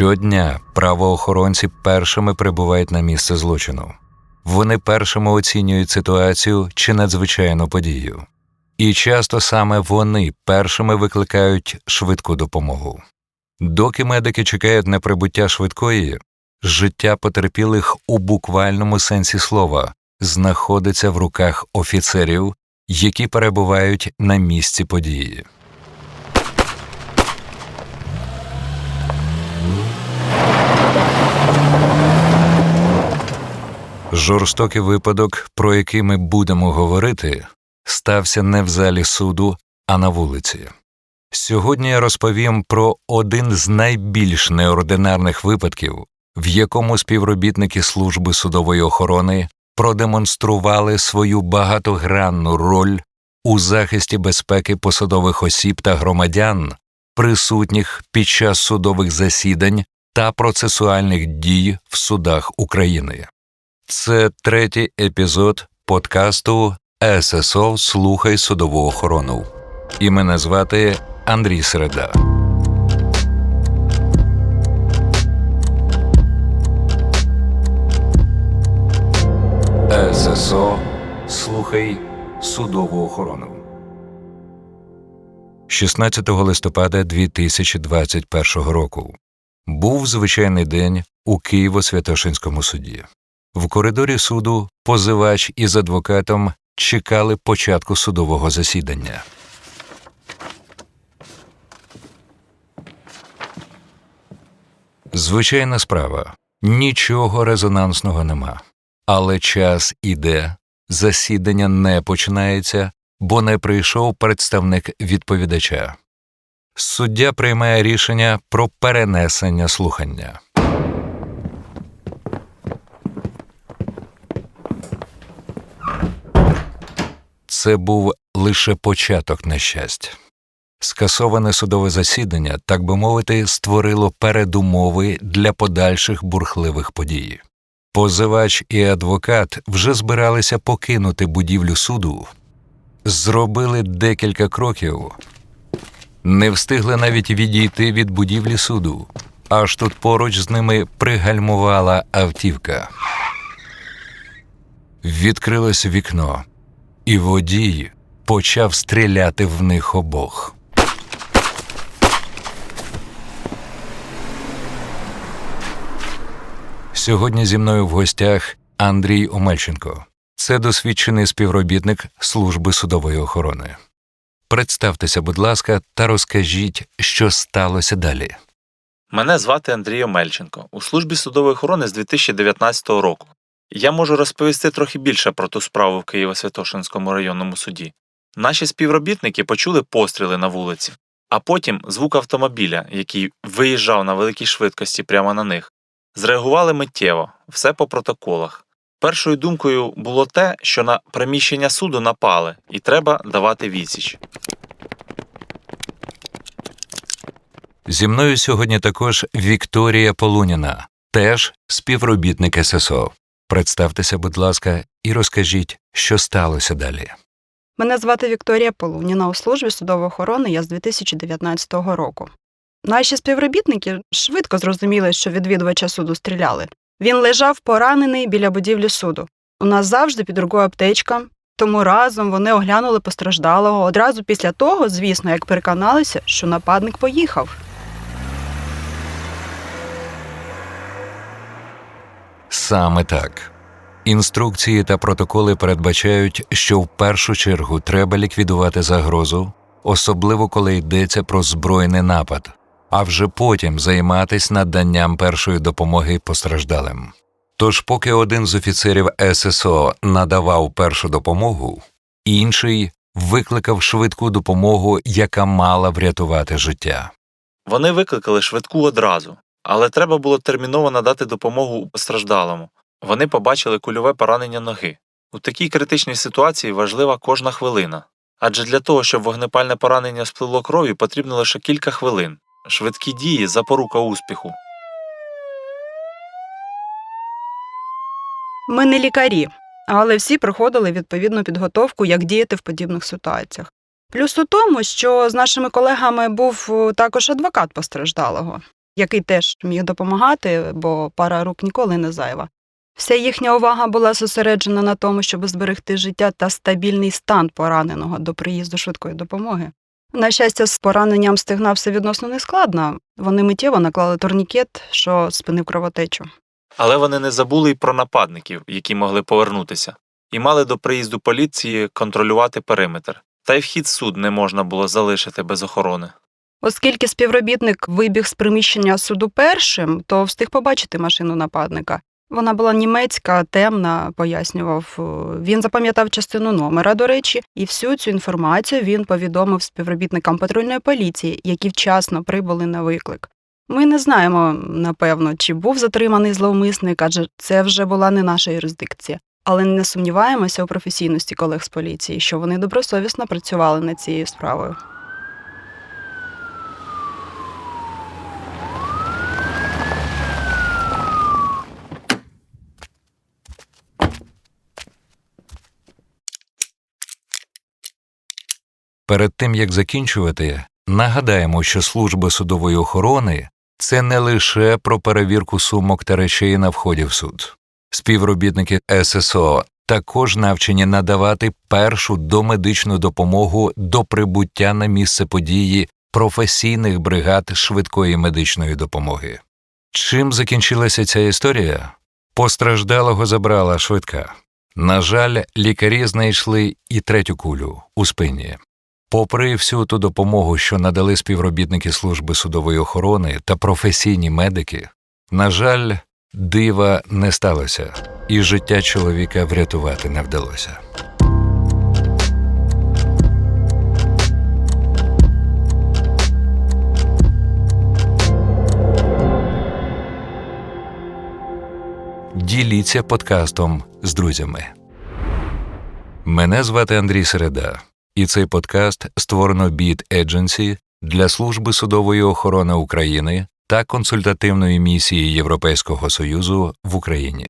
Щодня правоохоронці першими прибувають на місце злочину. Вони першими оцінюють ситуацію чи надзвичайну подію. І часто саме вони першими викликають швидку допомогу. Доки медики чекають на прибуття швидкої, життя потерпілих у буквальному сенсі слова знаходиться в руках офіцерів, які перебувають на місці події. Жорстокий випадок, про який ми будемо говорити, стався не в залі суду, а на вулиці. Сьогодні я розповім про один з найбільш неординарних випадків, в якому співробітники служби судової охорони продемонстрували свою багатогранну роль у захисті безпеки посадових осіб та громадян, присутніх під час судових засідань та процесуальних дій в судах України. Це третій епізод подкасту ССО Слухай судову охорону. І мене звати Андрій Середа. ССО Слухай судову охорону. 16 листопада 2021 року був звичайний день у Києво-Святошинському суді. В коридорі суду позивач із адвокатом чекали початку судового засідання. Звичайна справа нічого резонансного нема. Але час іде, засідання не починається, бо не прийшов представник відповідача. Суддя приймає рішення про перенесення слухання. Це був лише початок нещастя. Скасоване судове засідання, так би мовити, створило передумови для подальших бурхливих подій. Позивач і адвокат вже збиралися покинути будівлю суду, зробили декілька кроків, не встигли навіть відійти від будівлі суду, аж тут поруч з ними пригальмувала автівка. Відкрилось вікно, і водій почав стріляти в них обох. Сьогодні зі мною в гостях Андрій Омельченко. Це досвідчений співробітник служби судової охорони. Представтеся, будь ласка, та розкажіть, що сталося далі. Мене звати Андрій Омельченко у службі судової охорони з 2019 року. Я можу розповісти трохи більше про ту справу в Києво-Святошинському районному суді. Наші співробітники почули постріли на вулиці, а потім звук автомобіля, який виїжджав на великій швидкості прямо на них. Зреагували миттєво, все по протоколах. Першою думкою було те, що на приміщення суду напали, і треба давати відсіч. Зі мною сьогодні також Вікторія Полуніна, теж співробітник ССО. Представтеся, будь ласка, і розкажіть, що сталося далі. Мене звати Вікторія Полуніна. У службі судової охорони я з 2019 року. Наші співробітники швидко зрозуміли, що відвідувача суду стріляли. Він лежав поранений біля будівлі суду. У нас завжди під рукою аптечка, тому разом вони оглянули постраждалого одразу після того, звісно, як переконалися, що нападник поїхав. Саме так. Інструкції та протоколи передбачають, що в першу чергу треба ліквідувати загрозу, особливо коли йдеться про збройний напад, а вже потім займатися наданням першої допомоги постраждалим. Тож, поки один з офіцерів ССО надавав першу допомогу, інший викликав швидку допомогу, яка мала врятувати життя. Вони викликали швидку одразу, але треба було терміново надати допомогу постраждалому. Вони побачили кульове поранення ноги. У такій критичній ситуації важлива кожна хвилина. Адже для того, щоб вогнепальне поранення сплило крові, потрібно лише кілька хвилин. Швидкі дії запорука успіху. Ми не лікарі, але всі проходили відповідну підготовку, як діяти в подібних ситуаціях. Плюс у тому, що з нашими колегами був е, також адвокат постраждалого. Який теж міг допомагати, бо пара рук ніколи не зайва. Вся їхня увага була зосереджена на тому, щоб зберегти життя та стабільний стан пораненого до приїзду швидкої допомоги. На щастя, з пораненням стегна все відносно нескладно. Вони миттєво наклали турнікет, що спинив кровотечу. Але вони не забули й про нападників, які могли повернутися, і мали до приїзду поліції контролювати периметр. Та й вхід суд не можна було залишити без охорони. Оскільки співробітник вибіг з приміщення суду першим, то встиг побачити машину нападника. Вона була німецька, темна, пояснював. Він запам'ятав частину номера, до речі, і всю цю інформацію він повідомив співробітникам патрульної поліції, які вчасно прибули на виклик. Ми не знаємо, напевно, чи був затриманий зловмисник, адже це вже була не наша юрисдикція. Але не сумніваємося у професійності колег з поліції, що вони добросовісно працювали над цією справою. Перед тим як закінчувати, нагадаємо, що служба судової охорони це не лише про перевірку сумок та речей на вході в суд. Співробітники ССО також навчені надавати першу домедичну допомогу до прибуття на місце події професійних бригад швидкої медичної допомоги. Чим закінчилася ця історія? Постраждалого забрала швидка. На жаль, лікарі знайшли і третю кулю у спині. Попри всю ту допомогу, що надали співробітники служби судової охорони та професійні медики, на жаль, дива не сталося, і життя чоловіка врятувати не вдалося. Діліться подкастом з друзями. Мене звати Андрій Середа, і цей подкаст створено Beat Agency для служби судової охорони України та консультативної місії Європейського Союзу в Україні.